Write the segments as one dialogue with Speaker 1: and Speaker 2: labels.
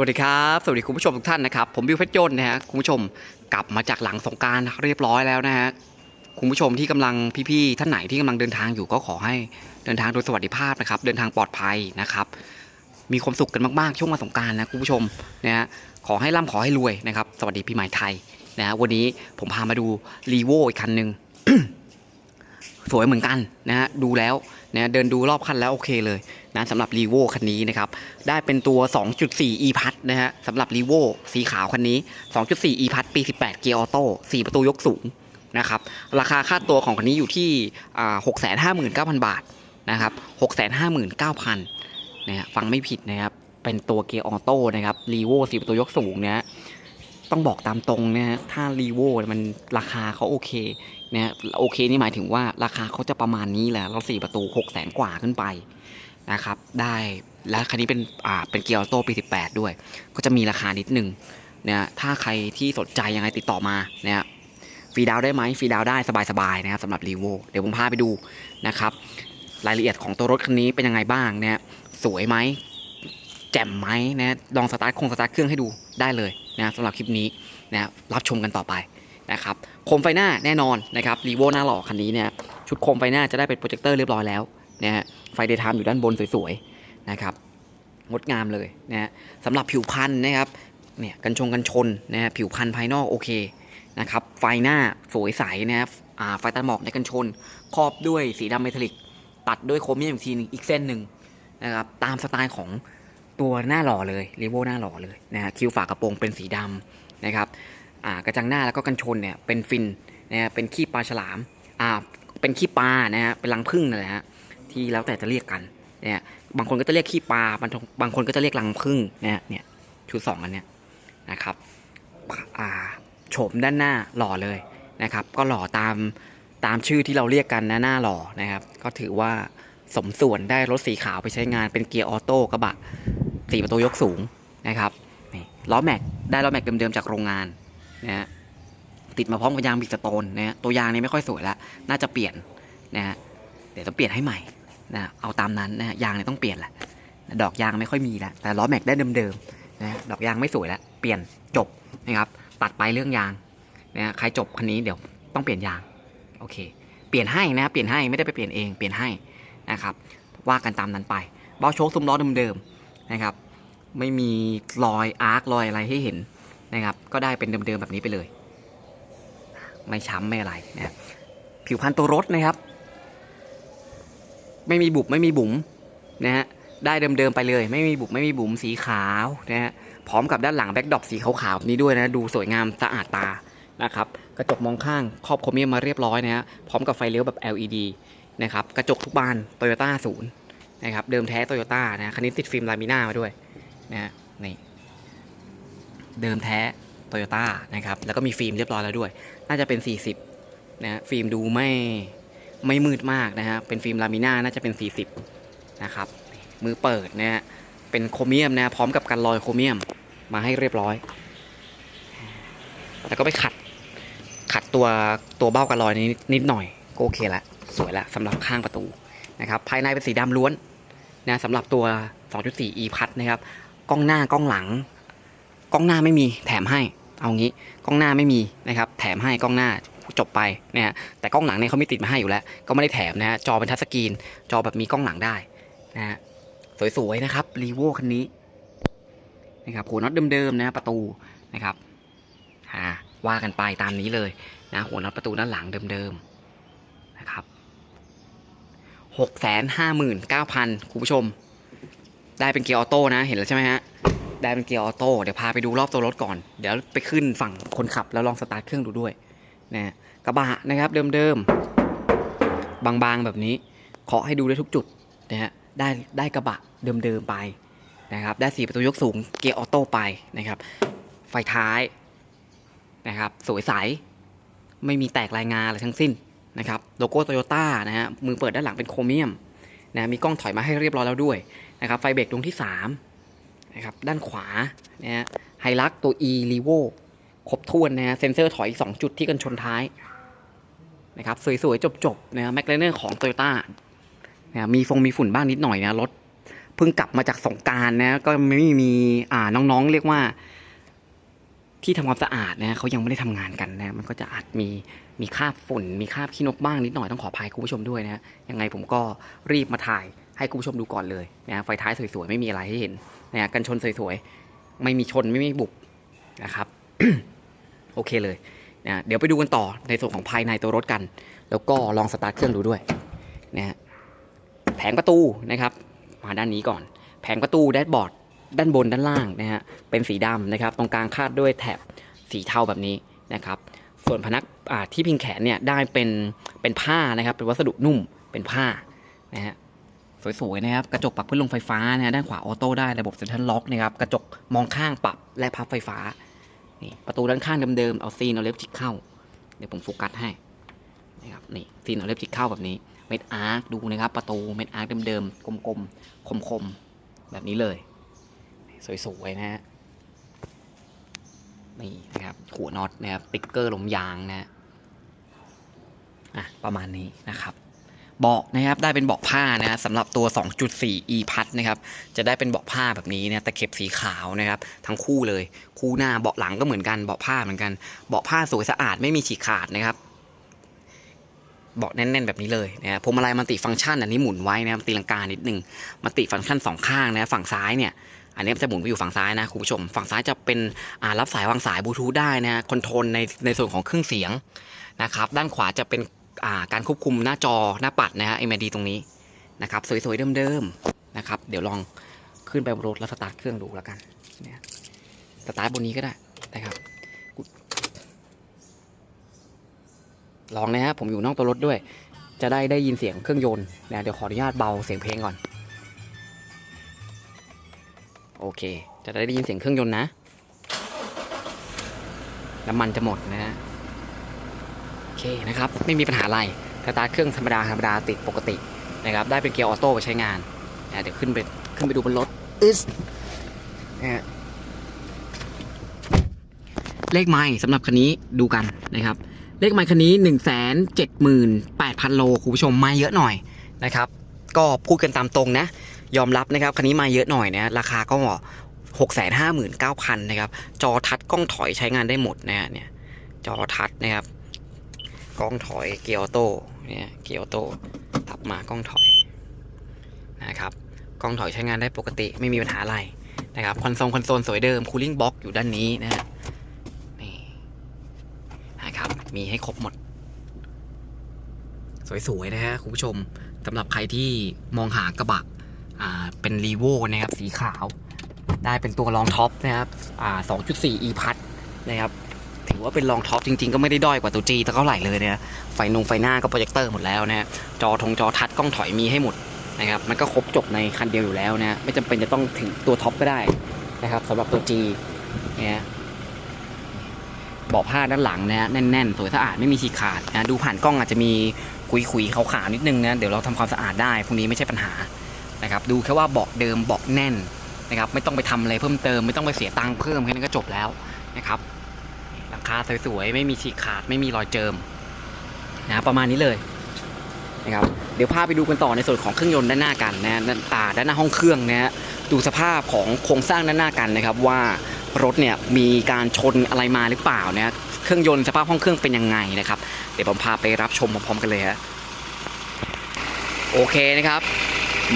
Speaker 1: สวัสดีครับ สวัสดีคุณผู้ชมทุกท่านนะครับ ผมบิวเพชรยนต์นะฮะคุณผู้ชมกลับมาจากหลังสงการเรียบร้อยแล้วนะฮะคุณผู้ชมที่กำลังพี่ๆท่านไหนที่กำลังเดินทางอยู่ก็ขอให้เดินทางโดยสวัสดิภาพนะครับ เดินทางปลอดภัยนะครับ มีความสุขกันมากๆช่วงวันสงการนะคุณผู้ชมนะฮะขอให้ร่ำขอให้รวยนะครับ สวัสดีปีใหม่ไทยนะฮะวันนี้ผมพามาดูรีโวอีกคันหนึ่ง สวยเหมือนกันนะฮะดูแล้วนะเดินดูรอบคันแล้วโอเคเลยนะสำหรับรีโวคันนี้นะครับได้เป็นตัว 2.4 e p a s นะฮะสำหรับรีโวสีขาวคันนี้ 2.4 e p a s ปี 18 เกียร์ออโต้4ประตูยกสูงนะครับราคาค่าตัวของคันนี้อยู่ที่อ่า659,000 บาทนะครับ659,000นะฮะฟังไม่ผิดนะครับเป็นตัวเกียร์ออโต้นะครับรีโว4ประตูยกสูงเนะฮะ ต้องบอกตามตรงนะฮะถ้ารีโวมันราคาเขาโอเคนะฮะโอเคนี่หมายถึงว่าราคาเขาจะประมาณนี้แหละแล้ว4ประตู6 0 0 0 0กว่าขึ้นไปนะครับ ได้และคันนี้เป็นอ่าเป็นเกียร์ออโต้ปี 18 ด้วย ก็จะมีราคานิดนึงเนี่ยถ้าใครที่สนใจยังไงติดต่อมาเนี่ยฟรีดาวได้ไหมฟรีดาวได้สบายๆนะครับสำหรับรีโวเดี๋ยวผมพาไปดูนะครับ รายละเอียดของตัวรถคันนี้เป็นยังไงบ้างเนี่ยสวยไหมแจ่มไหมนะลองสตาร์ทคงสตาร์ทเครื่องให้ดูได้เลย นะสำหรับคลิปนี้นะรับชมกันต่อไปนะครับโคมไฟหน้าแน่นอนนะครับรีโวหน้าหล่อคันนี้เนี่ยชุดโคมไฟหน้าจะได้เป็นโปรเจคเตอร์เรียบร้อยแล้วนะฮะไฟเดย์ไทม์อยู่ด้านบนสวยๆนะครับงดงามเลยนะฮะสำหรับผิวพันธุ์นะครับเนี่ยกันชงกันชนนะฮะผิวพันธุ์ภายนอกโอเคนะครับไฟหน้าสวยใสนะครับอ่าไฟตัดหมอกในกันชน ครอบด้วยสีดำเมทัลลิก ตัดด้วยโครเมียมอีกทีนึงอีกเส้นหนึ่งนะครับตามสไตล์ของ ตัวหน้าหล่อเลยรีโวหน้าหล่อเลยนะฮะคิ้วฝากระโปรงเป็นสีดำนะครับอ่ากระจังหน้าแล้วก็กันชนเนี่ยเป็นฟินนะฮะเป็นขี้ปลาฉลามอ่าเป็นขี้ปลานะฮะเป็นรังผึ้งนั่นแหละฮะที่แล้วแต่จะเรียกกันเนี่ยบางคนก็จะเรียกขี้ปลาบางบางคนก็จะเรียกรังผึ้งเนี่ยเนี่ยชุดสองอันเนี้ยนะครับอ่าโฉมด้านหน้าหล่อเลยนะครับ ก็หล่อตามตามชื่อที่เราเรียกกันนะหน้าหล่อนะครับ ก็ถือว่าสมส่วนได้รถสีขาวไปใช้งานเป็นเกียร์ออโต้กระบะ สี่ประตูยกสูงนะครับนี่ล้อแม็กได้ล้อแม็กเดิมๆจากโรงงานนะฮะติดมาพร้อมกับยางบิสโตนนะฮะตัวยางนี้ไม่ค่อยสวยล้วน่าจะเปลี่ยนนะฮะเดี๋ยวต้องเปลี่ยนให้ใหม่นะเอาตามนั้นนะยางเนี่ยต้องเปลี่ยนแหละดอกยางไม่ค่อยมีแล้วแต่ล้อแม็กได้เดิมๆนะดอกยางไม่สวยแล้วเปลี่ยนจบนะครับตัดไปเรื่องยางนะใครจบคันนี้เดี๋ยวต้องเปลี่ยนยางโอเค เปลี่ยนให้นะเปลี่ยนให้ไม่ได้ไปเปลี่ยนเองเปลี่ยนให้นะครับว่ากันตามนั้นไปเบ้าโชคซุ้มล้อเดิมๆ นะครับ ไม่มีรอยอาร์ครอยอะไรให้เห็นนะครับ ก็ได้เป็นเดิมๆแบบนี้ไปเลย ไม่ช้ำไม่อะไรนะผิวพรรณตัวรถนะครับ ไม่มีบุบไม่มีบุ๋มนะฮะได้เดิมๆไปเลย ไม่มีบุบไม่มีบุ๋มสีขาวนะฮะพร้อมกับด้านหลังแบ็กดอปสีขาวๆแบบนี้ด้วยนะดูสวยงามสะอาดตานะครับกระจกมองข้างครอบโครเมียมมาเรียบร้อยนะฮะพร้อมกับไฟเลี้ยวแบบ LED นะครับกระจกทุกบานโตโยต้าศูนย์ นะครับเดิมแท้โตโยต้านะคันนี้ติดฟิล์มลามิน่ามาด้วยนะฮะนี่เดิมแท้โตโยต้านะครับแล้วก็มีฟิล์มเรียบร้อยแล้วด้วย น่าจะเป็น 40นะฮะฟิล์มดูไม่ไม่มืดมากนะฮะเป็นฟิล์มลามิน่าน่าจะเป็น 40นะครับมือเปิดนะฮะเป็นโครเมียมนะพร้อมกับกันรอยโครเมียมมาให้เรียบร้อย แล้วก็ไปขัดขัดตัวตัวเบ้ากันรอยนี้นิดหน่อยก็โอเคละสวยละสำหรับข้างประตู นะครับภายในเป็นสีดำล้วนนะสำหรับตัว 2.4 e พัดนะครับกล้องหน้ากล้องหลัง กล้องหน้าไม่มีแถมให้ เอางี้กล้องหน้าไม่มีนะครับแถมให้กล้องหน้าจบไปนะฮะแต่กล้องหลังเนี่ยเขาไม่ติดมาให้อยู่แล้ว ก็ไม่ได้แถมนะฮะจอเป็นทัชสกรีน จอแบบมีกล้องหลังได้นะฮะสวยๆนะครับรีโวคันนี้นะครับหัวน็อตเดิมๆนะประตูนะครับอ่าว่ากันไปตามนี้เลยนะหัวน็อตประตูด้านหลังเดิมๆนะครับ หกแสนห้าหมื่นเก้าพันคุณผู้ชม ได้เป็นเกียร์ออโต้นะเห็นแล้วใช่ไหมฮะได้เป็นเกียร์ออโต้เดี๋ยวพาไปดูรอบตัวรถก่อน เดี๋ยวไปขึ้นฝั่งคนขับแล้วลองสตาร์ทเครื่องดูด้วยนะฮะกระบะนะครับเดิมๆบางๆแบบนี้เคาะให้ดูได้ทุกจุดนะฮะได้ได้กระบะเดิมๆไปนะครับได้สีประตูยกสูงเกียร์ออโต้ไปนะครับไฟท้ายนะครับสวยใสไม่มีแตกรายงานอะไรทั้งสิ้น นะครับโลโก้โตโยต้านะฮะมือเปิดด้านหลังเป็นโครเมียมนะมีกล้องถอยมาให้เรียบร้อยแล้วด้วยนะครับไฟเบรกดวงที่3นะครับด้านขวานะฮะไฮลักตัว e r e v o ครบถ้วนนะฮะเซ็นเซอร์ถอยอีก2จุดที่กันชนท้ายนะครับสวยๆ จบๆนะแม็กเลเนอร์ของ Toyota นะมีฟงมีฝุ่นบ้างนิดหน่อยนะรถเพิ่งกลับมาจากสงการนะก็ไม่มีอ่าน้องๆ เรียกว่า ที่ทำความสะอาดนะเขายังไม่ได้ทำงานกันนะมันก็จะอาจมีมีคราบฝุ่น มีคราบขี้นกบ้างนิดหน่อยต้องขออภัยคุณผู้ชมด้วยนะยังไงผมก็รีบมาถ่ายให้คุณผู้ชมดูก่อนเลยนะไฟท้ายสวยๆไม่มีอะไรให้เห็นนะกันชนสวยๆไม่มีชนไม่มีบุบนะครับโอเคเลยนะเดี๋ยวไปดูกันต่อในส่วนของภายในตัวรถกัน แล้วก็ลองสตาร์ทเครื่องดูด้วยนะแผงประตูนะครับ มาด้านนี้ก่อน แผงประตูแดชบอร์ด ด้านบนด้านล่างนะฮะเป็นสีดำนะครับ ตรงกลางคาดด้วยแถบสีเทาแบบนี้นะครับ ส่วนพนักที่พิงแขนเนี่ยได้เป็นเป็นผ้านะครับ เป็นวัสดุนุ่มเป็นผ้านะฮะสวยๆนะครับกระจกปรับพื้นลงไฟฟ้านะฮะด้านขวาออโต้ได้ระบบเซ็นทรัลล็อกนะครับกระจกมองข้างปรับและพับไฟฟ้านี่ประตูด้านข้างเดิมๆเอาซีนเอาเล็บจิกเข้า เดี๋ยวผมโฟกัสให้นะครับนี่ซีนเอาเล็บจิกเข้าแบบนี้เม็ดอาร์คดูนะครับ ประตูเม็ดอาร์คเดิมๆกลมๆคมๆแบบนี้เลย สวยๆนะฮะนี่นะครับหัวน็อตนะครับติ๊กเกอร์ลมยางนะฮะอะประมาณนี้นะครับเบาะนะครับได้เป็นเบาะผ้านะสำหรับตัว 2.4 e พัดนะครับจะได้เป็นเบาะผ้าแบบนี้นะตะเข็บสีขาวนะครับทั้งคู่เลยคู่หน้าเบาะหลังก็เหมือนกันเบาะผ้าเหมือนกันเบาะผ้าสวยสะอาดไม่มีฉีกขาดนะครับเบาะแน่น ๆ แบบนี้เลยนะพวงมาลัยมันติฟังก์ชันอันนี้หมุนไว้นะครับตีลังกานิดนึงมันติฟังก์ชันสองข้างนะฝั่งซ้ายเนี่ย อันนี้จะหมุนไปอยู่ฝั่งซ้ายนะคุณผู้ชม ฝั่งซ้ายจะเป็นรับสายวางสายบลูทูธได้นะคอนโทรลในในส่วนของเครื่องเสียงนะครับ ด้านขวาจะเป็นาการควบคุมหน้าจอหน้าปัดนะฮะ MID ตรงนี้นะครับสวยๆเดิมๆนะครับ เดี๋ยวลองขึ้นไปบนรถแล้วสตาร์ทเครื่องดูแล้วกันเนี่ยสตาร์ทบนนี้ก็ได้นะครับลองนะฮะผมอยู่นอกตัวรถด้วย จะได้ได้ยินเสียงเครื่องยนต์นะเดี๋ยวขออนุญาตเบาเสียงเพลงก่อน เค จะได้ยินเสียงเครื่องยนต์นะ น้ำมันจะหมดนะฮะ โอเคนะครับ ไม่มีปัญหาอะไรสตาร์ทเครื่องธรรมดาธรรมดาติดปกตินะครับ ได้เป็นเกียร์ออโต้ไปใช้งานนะเดี๋ยวขึ้นไปขึ้นไปดูบนรถอึสนะฮะเลขไม้สำหรับคันนี้ดูกันนะครับ เลขไม้คันนี้ 1 7 8 0 0 0 โลคุณผู้ชมไม้เยอะหน่อยนะครับ ก็พูดกันตามตรงนะ ยอมรับนะครับคันนี้มาเยอะหน่อยนะราคาก็หกแสนห้าหมื่นเก้าพันนะครับจอทัชกล้องถอยใช้งานได้หมดนะฮะเนี่ยจอทัชนะครับกล้องถอยเกียร์ออโต้เนี่ยเกียร์ออโต้ตับมากล้องถอยนะครับกล้องถอยใช้งานได้ปกติไม่มีปัญหาอะไรนะครับคอนโซลคอนโซลสวยเดิมคูลิ่งบล็อกอยู่ด้านนี้นะฮะนี่นะครับมีให้ครบหมด สวยๆนะฮะคุณผู้ชมสำหรับใครที่มองหากระบะ อ่าเป็นรีโวนะครับสีขาว ได้เป็นตัวรองท็อปนะครับอ่า2.4 e พัดนะครับถือว่าเป็นรองท็อปจริงๆ ก็ไม่ได้ด้อยกว่าตัว G แต่เท่าไหร่เลยนะไฟนงไฟหน้าก็โปรเจคเตอร์หมดแล้วนะจอทงจอทัชกล้องถอยมีให้หมดนะครับมันก็ครบจบในคันเดียวอยู่แล้วนะไม่จำเป็นจะต้องถึงตัวท็อปก็ได้นะครับสำหรับตัว G เนี่ยเบาะผ้าด้านหลังนะฮะแน่นๆ สวยสะอาดไม่มีฉีกขาดนะดูผ่านกล้องอาจจะมีคุยๆขาวๆนิดนึงนะเดี๋ยวเราทำความสะอาดได้พวกนี้ไม่ใช่ปัญหา นะครับดูแค่ว่าเบาะเดิมเบาะแน่นนะครับไม่ต้องไปทำอะไรเพิ่มเติม ไม่ต้องไปเสียตังค์เพิ่มแค่นั้นก็จบแล้วนะครับหลังคาสวยๆไม่มีฉีกขาดไม่มีรอยเจิมนะประมาณนี้เลยนะครับเดี๋ยวพาไปดูกันต่อในส่วนของเครื่องยนต์ด้านหน้ากันนะด้านอ่าด้านหน้าห้องเครื่องนะฮะดูสภาพของโครงสร้างด้านหน้ากันนะครับว่ารถเนี่ยมีการชนอะไรมาหรือเปล่านะเครื่องยนต์สภาพห้องเครื่องเป็นยังไงนะครับเดี๋ยวผมพาไปรับชมพร้อมๆกันเลยฮะโอเคนะครับ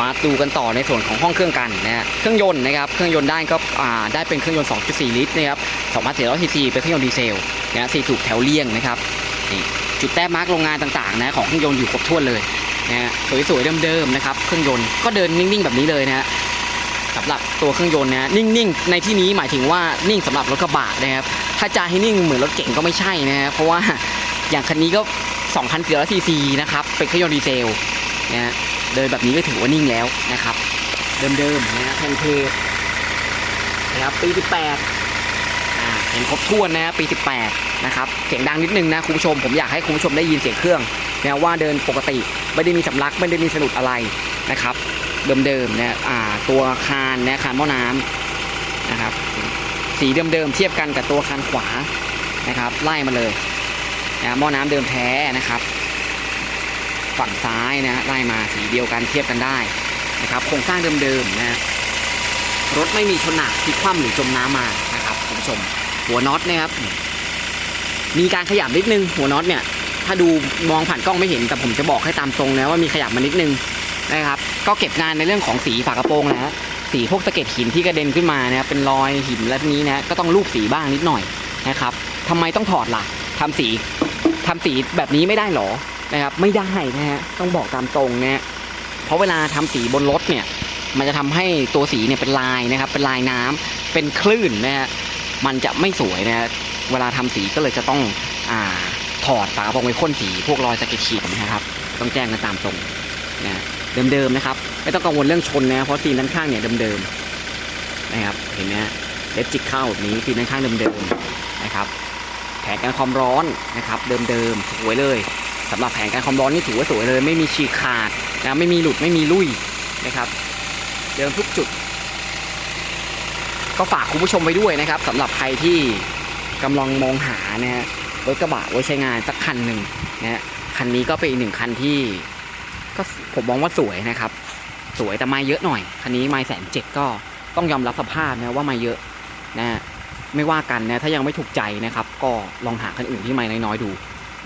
Speaker 1: มาดูกันต่อในส่วนของห้องเครื่องกันนะฮะเครื่องยนต์นะครับเครื่องยนต์ได้ก็ได้เป็นเครื่องยนต์ 2.4 ลิตรนะครับ2,400ซีซีเป็นเครื่องยนต์ดีเซลนะสี่สูบแถวเลี่ยงนะครับนี่จุดแต้มมาร์กโรงงานต่างๆนะของเครื่องยนต์อยู่ครบถ้วนเลยนะฮะสวยๆเดิมๆนะครับเครื่องยนต์ก็เดินนิ่งๆแบบนี้เลยนะฮะสำหรับตัวเครื่องยนต์นะนิ่งๆ ในที่นี้หมายถึงว่านิ่งสำหรับรถกระบะนะครับถ้าจะให้นิ่งเหมือนรถเก๋งก็ไม่ใช่นะฮะเพราะว่าอย่างคันนี้ก็2,400ซีซีนะครับเป็นเครื่องยนต์ดีเซล นะฮะเดินแบบนี้ก็ถือว่านิ่งแล้วนะครับ เดิมๆนะฮะแพนเทนะครับปี 18อ่าเห็นครบถ้วนนะปี 18 นะครับ เสียงดังนิดนึงนะคุณผู้ชม ผมอยากให้คุณผู้ชมได้ยินเสียงเครื่องนะว่าเดินปกติไม่ได้มีสำลักไม่ได้มีสะดุดอะไรนะครับ เดิมๆนะอ่าตัวคานนะคานหม้อน้ำนะครับ สีเดิมๆเทียบกันกับตัวคานขวานะครับ ไล่มาเลยนะหม้อน้ำเดิมแท้นะครับ ฝั่งซ้ายนะไล่มาสีเดียวกันเทียบกันได้นะครับโครงสร้างเดิมๆนะฮะรถไม่มีชนหนักพลิกคว่ำหรือจมน้ำมานะครับคุณผู้ชมหัวน็อตเนะครับมีการขยับนิดนึงหัวน็อตเนี่ยถ้าดูมองผ่านกล้องไม่เห็นแต่ผมจะบอกให้ตามตรงนะว่ามีขยับมานิดนึงนะครับ ก็เก็บงานในเรื่องของสีฝากระโปรงนะฮะสีพวกสะเก็ดหินที่กระเด็นขึ้นมานะครับเป็นรอยหินและนี้นะก็ต้องลูบสีบ้างนิดหน่อยนะครับทำไมต้องถอดล่ะทำสีทำสีแบบนี้ไม่ได้หรอ นะครับไม่ได้นะฮะต้องบอกตามตรงนะฮะเพราะเวลาทำสีบนรถเนี่ย มันจะทำให้ตัวสีเนี่ยเป็นลายนะครับ เป็นลายน้ำเป็นคลื่นนะฮะมันจะไม่สวยนะฮะเวลาทำสีก็เลยจะต้องอ่าถอดฝากระโปรงไปพ่นสีพวกรอยสะเก็ดขีดนะครับ ต้องแจ้งกันตามตรงนะเดิมๆนะครับ ไม่ต้องกังวลเรื่องชนนะเพราะซีนด้านข้างเนี่ยเดิมๆนะครับเห็นไหมฮะเล็บจิกเข้าแบบนี้ซีนด้านข้างเดิมๆนะครับแผงกันความร้อนนะครับ เดิมๆสวยเลย สำหรับแผงกันความร้อนนี่ถือว่าสวยเลย ไม่มีฉีกขาดนะไม่มีหลุดไม่มีลุยนะครับ เดิมทุกจุด ก็ฝากคุณผู้ชมไว้ด้วยนะครับสำหรับใครที่กำลังมองหานะฮะรถกระบะไว้ใช้งานสักคันหนึ่งนะฮะคันนี้ก็เป็นอีกหนึ่งคันที่ ก็ผมมองว่าสวยนะครับ สวยแต่ไม่เยอะหน่อย คันนี้ไม่แสนเจ็ดก็ต้องยอมรับสภาพนะว่าไม่เยอะนะฮะไม่ว่ากันนะถ้ายังไม่ถูกใจนะครับ ก็ลองหาคันอื่นที่ไม่น้อยๆดู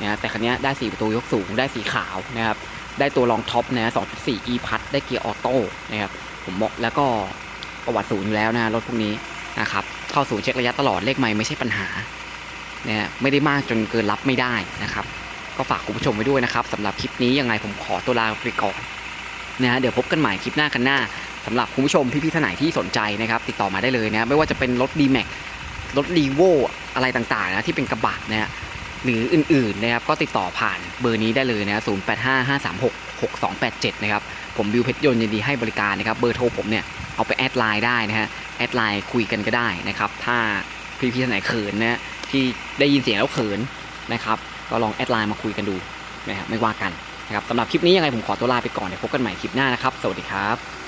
Speaker 1: นะแต่คันนี้ได้สีประตูยกสูงได้สีขาวนะครับได้ตัวรองท็อปนะ2.4 e พัดได้เกียร์ออโต้นะครับผมบอกแล้วก็ประวัติศูนย์อยู่แล้วนะรถพวกนี้นะครับเข้าศูนย์เช็คระยะตลอดเลขไม่ไม่ใช่ปัญหานะฮะไม่ได้มากจนเกินรับไม่ได้นะครับ ก็ฝากคุณผู้ชมไว้ด้วยนะครับสำหรับคลิปนี้ยังไงผมขอตัวลาไปก่อนนะฮะเดี๋ยวพบกันใหม่คลิปหน้ากันหน้าสำหรับคุณผู้ชมพี่ๆท่านไหนที่สนใจนะครับ ติดต่อมาได้เลยนะไม่ว่าจะเป็นรถ d m a x รถ r ีโวอะไรต่างๆนะที่เป็นกระบะนะฮะ หรืออื่นๆนะครับก็ติดต่อผ่านเบอร์นี้ได้เลยนะ0 8 5 5 3 6 6 2 8 7 นะครับ ผมบิวเพชรยนต์ยินดีให้บริการนะครับเบอร์โทรผมเนี่ยเอาไปแอดไลน์ได้นะฮะแอดไลน์คุยกันก็ได้นะครับ ถ้าพี่ๆท่านไหนเขินนะที่ได้ยินเสียงแล้วเขินนะครับก็ลองแอดไลน์มาคุยกันดูนะครับไม่ว่ากันนะครับสำหรับคลิปนี้ยังไงผมขอตัวลาไปก่อนเดี๋ยวพบกันใหม่คลิปหน้านะครับ สวัสดีครับ